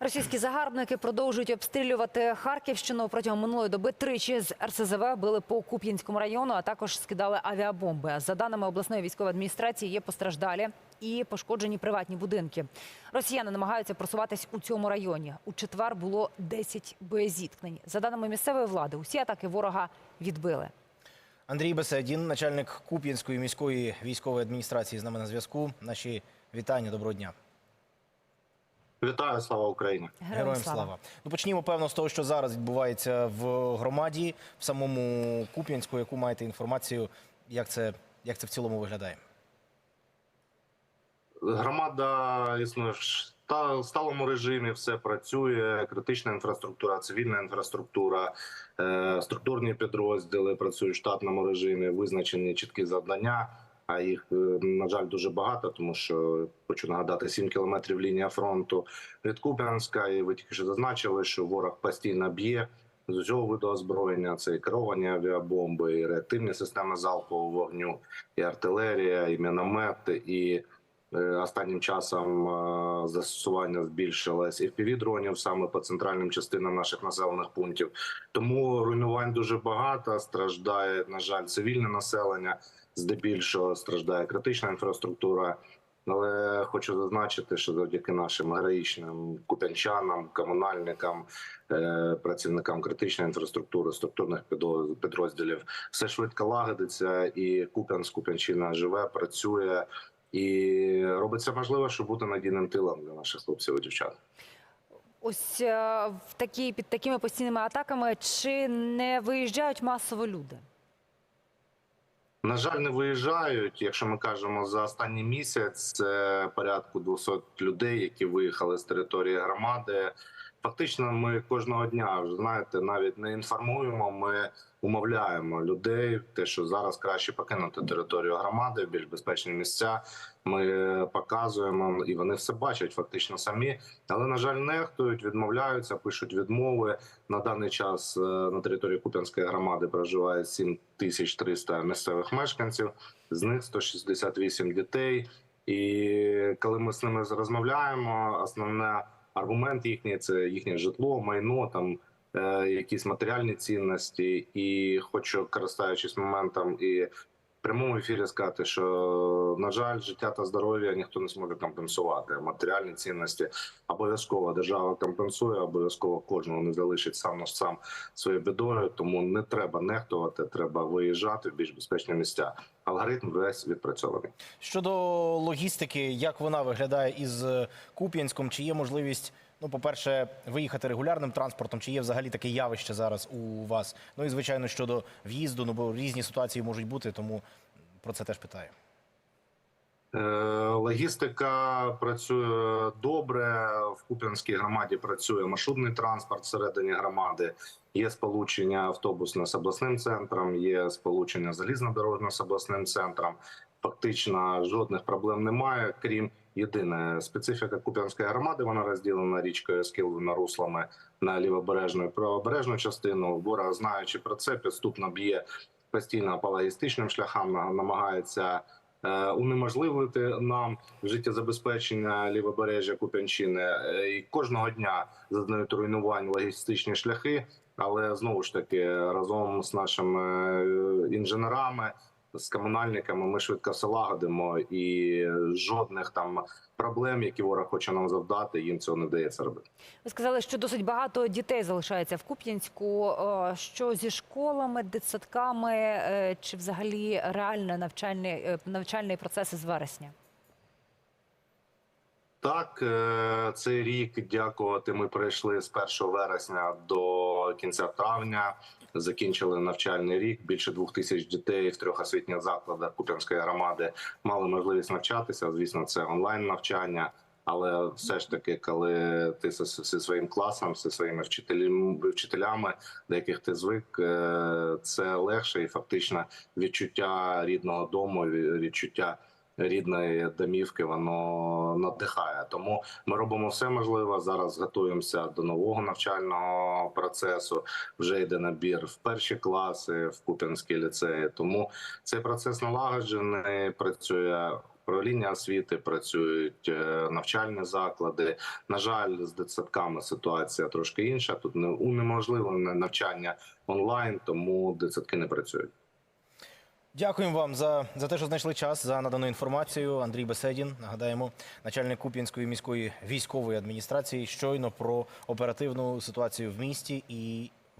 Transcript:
Російські загарбники продовжують обстрілювати Харківщину протягом минулої доби. Тричі з РСЗВ били по Куп'янському району, а також скидали авіабомби. За даними обласної військової адміністрації, є постраждалі і пошкоджені приватні будинки. Росіяни намагаються просуватись у цьому районі. У четвер було 10 боєзіткнень. За даними місцевої влади, усі атаки ворога відбили. Андрій Беседін, начальник Куп'янської міської військової адміністрації, з нами на зв'язку. Наші вітання, доброго дня. Вітаю, слава Україні! Героям, слава. Ну почнімо певно з того, що зараз відбувається в громаді, в самому Куп'янську. Яку маєте інформацію, як це, як це в цілому виглядає? Громада існує в сталому режимі, все працює. Критична інфраструктура, цивільна інфраструктура, е, структурні підрозділи працюють в штатному режимі, визначені чіткі завдання. А їх, е, на жаль, дуже багато, тому що хочу нагадати 7 кілометрів лінія фронту від Куп'янська. І ви тільки що зазначили, що ворог постійно б'є з усього виду озброєння. Це і керовані авіабомби, і реактивні системи залпового вогню, і артилерія, і міномети, і Останнім часом е, застосування збільшилось fpv дронів саме по центральним частинам наших населених пунктів. Тому руйнувань дуже багато. Страждає на жаль цивільне населення. Здебільшого страждає критична інфраструктура. Але хочу зазначити, що завдяки нашим героїчним куп'янчанам, комунальникам, е, працівникам критичної інфраструктури, структурних підрозділів, все швидко лагодиться, і Куп'янськ, Куп'янщина живе, працює і робить все можливе, щоб бути надійним тилом для наших хлопців і дівчат. Ось е, в такі під такими постійними атаками чи не виїжджають масово люди? На жаль, не виїжджають. Якщо ми кажемо за останній місяць, це порядку 200 людей, які виїхали з території громади. Фактично, ми кожного дня знаєте, навіть не інформуємо. Ми умовляємо людей, те, що зараз краще покинути територію громади, більш безпечні місця. Ми показуємо, і вони все бачать фактично самі. Але на жаль, нехтують, відмовляються, пишуть відмови. На даний час е, на території Куп'янської громади проживає 7300 місцевих мешканців, з них 168 дітей. І коли ми з ними розмовляємо, основне аргумент їхній це їхнє житло, майно там. е, Якісь матеріальні цінності, і хочу, користуючись моментом, і в прямому ефірі сказати, що на жаль, життя та здоров'я ніхто не зможе компенсувати. Матеріальні цінності обов'язково держава компенсує, обов'язково кожного не залишить сам на сам своєю бідою. Тому не треба нехтувати, треба виїжджати в більш безпечні місця. Алгоритм весь відпрацьований. Щодо логістики, як вона виглядає із е, Куп'янськом? Чи є можливість, ну, по-перше, виїхати регулярним транспортом, чи є взагалі таке явище зараз у вас? Ну і звичайно щодо в'їзду, ну бо різні ситуації можуть бути, тому про це теж питаю. Е, Логістика працює добре. В Куп'янській громаді працює маршрутний транспорт всередині громади. Є сполучення автобусне з обласним центром, є сполучення залізнодорожне з обласним центром. Фактично жодних проблем немає, крім єдине специфіка Куп'янської громади. Вона розділена річкою Скиловими руслами на лівобережну і правобережну частину. Ворог, знаючи про це, підступно б'є постійно по логістичним шляхам, намагається е, унеможливити нам життєзабезпечення лівобережжя Куп'янщини. Е, І кожного дня зазнають руйнувань логістичні шляхи, але знову ж таки разом з нашими е, інженерами. З комунальниками ми швидко все лагодимо, і жодних там проблем, які ворог хоче нам завдати, їм цього не вдається робити. Ви сказали, що досить багато дітей залишається в Куп'янську. Е, Що зі школами, дитсадками, е, чи взагалі реальний навчальний, навчальний процес із вересня? Так, цей рік дякувати. Ми пройшли з 1 вересня до кінця травня. Закінчили навчальний рік. Більше двох тисяч дітей в трьох освітніх закладах Куп'янської громади мали можливість навчатися. Звісно, це онлайн навчання. Але все ж таки, коли ти зі, своїм класом, зі своїми вчителями, до яких ти звик, е, це легше і фактично відчуття рідного дому, ві- відчуття рідної домівки, воно надихає. Тому ми робимо все можливе. Зараз готуємося до нового навчального процесу. Вже йде набір в перші класи в Куп'янській ліцеї. Тому цей процес налагоджений, працює управління освіти працюють, е, навчальні заклади. На жаль, з дитсадками ситуація трошки інша. Тут не унеможливлене навчання онлайн, тому дитсадки не працюють. Дякуємо вам за, за те, що знайшли час за надану інформацію. Андрій Беседін, нагадаємо, начальник Куп'янської міської військової адміністрації, щойно про оперативну ситуацію в місті і